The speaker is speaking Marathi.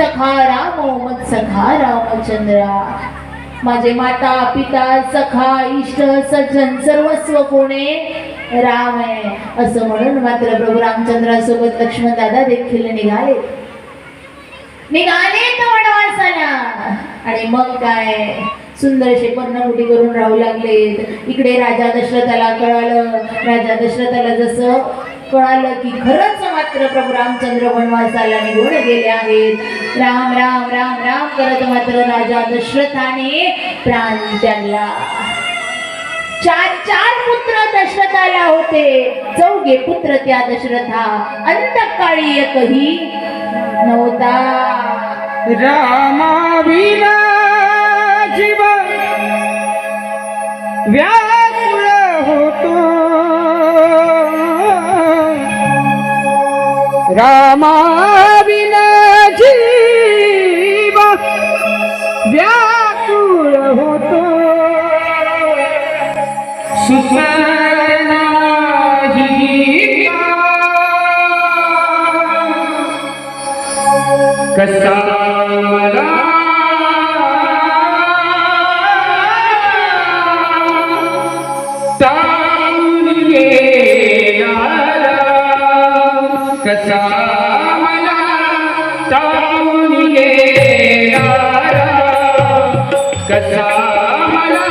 सखा राम मत सखा रामचंद्रा. माझे माता पिता सखा इष्ट सज्जन सर्वस्व कोणे? राम आहे. असं म्हणून मात्र प्रभू रामचंद्रासोबत लक्ष्मण दादा देखील निघाले. निघाले तो वनवासाला. आणि मग काय? सुंदरशे पर्णमुटी करून राहू लागले इकडे राजा दशरथाला कळालं. राजा दशरथाला जसं कळालं की खरंच मात्र प्रभू रामचंद्र वनवासाला निघून गेले आहेत. राम राम राम राम करत मात्र राजा दशरथाने प्राण त्यांना चार चार पुत्र दशरथाला होते. चौघे पुत्र त्या दशरथा. अंतकाळी एकही नव्हता. रामा विना व्या रामा विना जीव व्याकुळ होतो कसा मला तारून कसा मला तारून गेला कसा मला